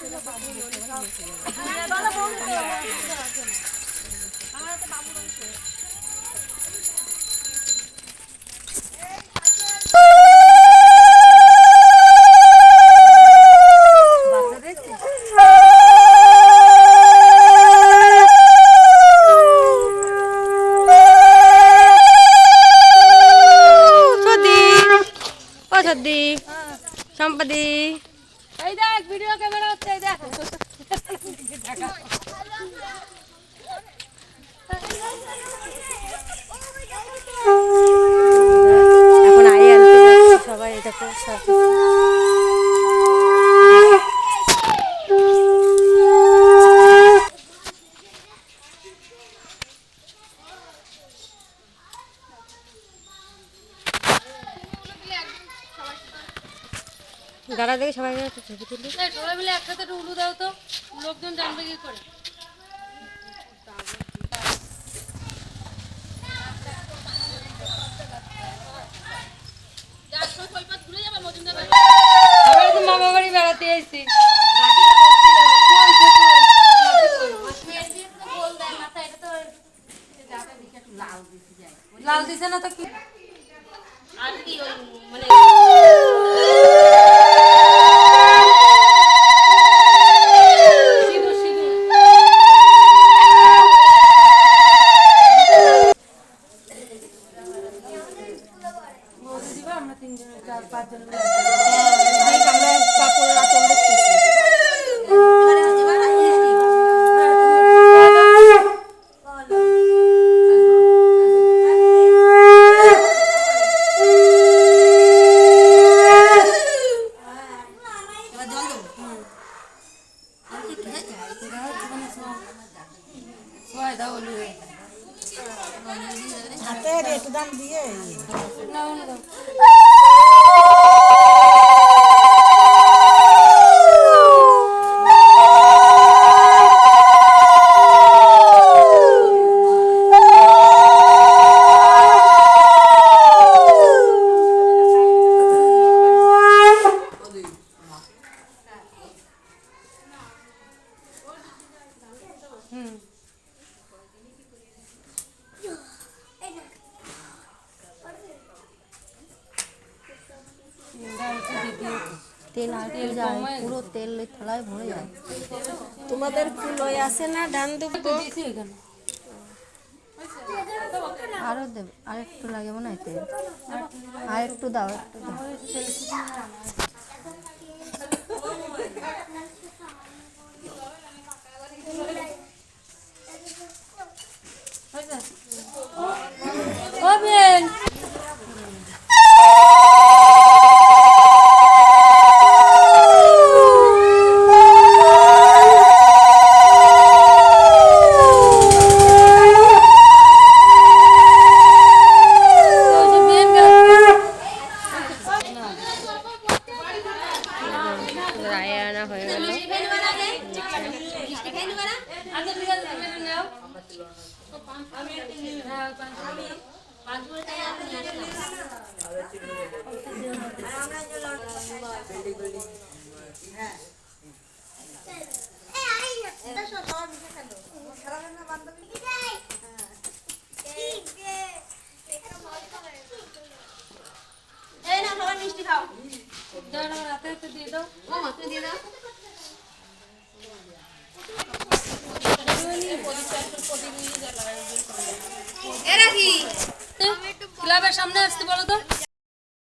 这个宝贝有点像奶奶帮他包住这个包住这个 এই দেখ video camera হচ্ছে এই দেখ। এখন গাড়া দেখে সবাই একটা ছবি তুলি। সবাই মিলে একসাথে একটু উলু দাও তো। লোকজন জানবে কি করে। মামা বাড়ি। বেড়াতে এসেছি। আমরা তিনজন চার পাঁচজন মিলে আমরা কাপড় আচল দেখতেছি সবাই দাও উলু হাতে একটু দাম দিয়ে। তেল আর কি যায় পুরো তেল থালায় ভরে যায়। তোমাদের কুলোই আছে না ডান দুটো? আরও দেবে আর একটু লাগে মনে হয় তেল। আর একটু দাও একটু দাও। আচ্ছা ঠিক আছে তুমি একটু নাও হ্যাঁ, পাঁচ দাও দাও, হাতে হাতে দিয়ে দাও